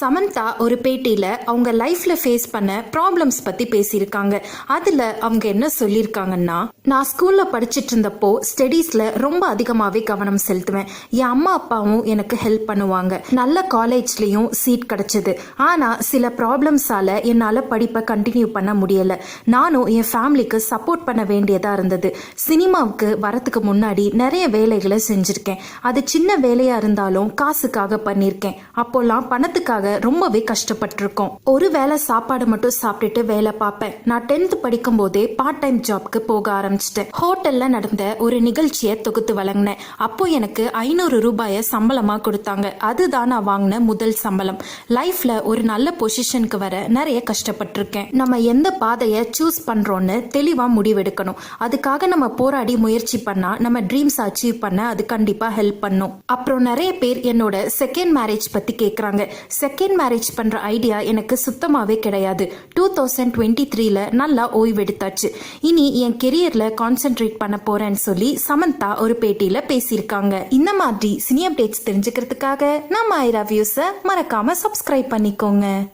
சமந்தா ஒரு பேட்டியில் அவங்க லைஃப்பில் ஃபேஸ் பண்ண ப்ராப்ளம்ஸ் பற்றி பேசியிருக்காங்க. அதில் அவங்க என்ன சொல்லியிருக்காங்கன்னா நான் ஸ்கூலில் படிச்சிட்டு இருந்தப்போ ஸ்டடீஸில் ரொம்ப அதிகமாகவே கவனம் செலுத்துவேன். என் அம்மா அப்பாவும் எனக்கு ஹெல்ப் பண்ணுவாங்க. நல்ல காலேஜ்லேயும் சீட் கிடச்சிது. ஆனால் சில ப்ராப்ளம்ஸால் என்னால் படிப்பை கண்டினியூ பண்ண முடியலை. நானும் என் ஃபேமிலிக்கு சப்போர்ட் பண்ண வேண்டியதாக இருந்தது. சினிமாவுக்கு வரத்துக்கு முன்னாடி நிறைய வேலைகளை செஞ்சுருக்கேன். அது சின்ன வேலையாக இருந்தாலும் காசுக்காக பண்ணியிருக்கேன். அப்போல்லாம் பணத்துக்காக ரொம்பவே கஷ்டப்பட்டிருக்கோம். ஒரு வேளை சாப்பாடு மட்டும் சாப்பிட்டுட்டு வேலை பார்ப்பேன். நான் டென்த் படிக்கும் போதே பார்ட் டைம் ஜாப்க்கு போக ஆரம்பிச்சிட்டேன். ஹோட்டல்ல நடந்த ஒரு நிகழ்ச்சியை தொகுத்து வழங்கினேன். அப்போ எனக்கு ஐநூறு ரூபாயை சம்பளமா கொடுத்தாங்க. அதுதான் நான் வாங்கின முதல் சம்பளம். லைஃப்ல ஒரு நல்ல பொசிஷனுக்கு வர நிறைய கஷ்டப்பட்டிருக்கேன். நம்ம எந்த பாதையை சூஸ் பண்றோம்னு தெளிவா முடிவெடுக்கணும். அதுக்காக நம்ம போராடி முயற்சி பண்ணா நம்ம ட்ரீம்ஸ் அச்சீவ் பண்ண அது கண்டிப்பா ஹெல்ப் பண்ணும். அப்புறம் நிறைய பேர் என்னோட செகண்ட் மேரேஜ் பத்தி கேக்குறாங்க. செகண்ட் மேரேஜ் பண்ற ஐடியா எனக்கு சுத்தமாவே கிடையாது. டூ தௌசண்ட் டுவெண்ட்டி த்ரீல நல்லா ஓய்வெடுத்தாச்சு. இனி என் கெரியர்ல கான்சென்ட்ரேட் பண்ண போறேன்னு சொல்லி சமந்தா ஒரு பேட்டியில பேசியிருக்காங்க. இந்த மாதிரி சினி அப்டேட்ஸ் தெரிஞ்சுக்கிறதுக்காக நம்ம ஐரா வியூஸை மறக்காம சப்ஸ்கிரைப் பண்ணிக்கோங்க.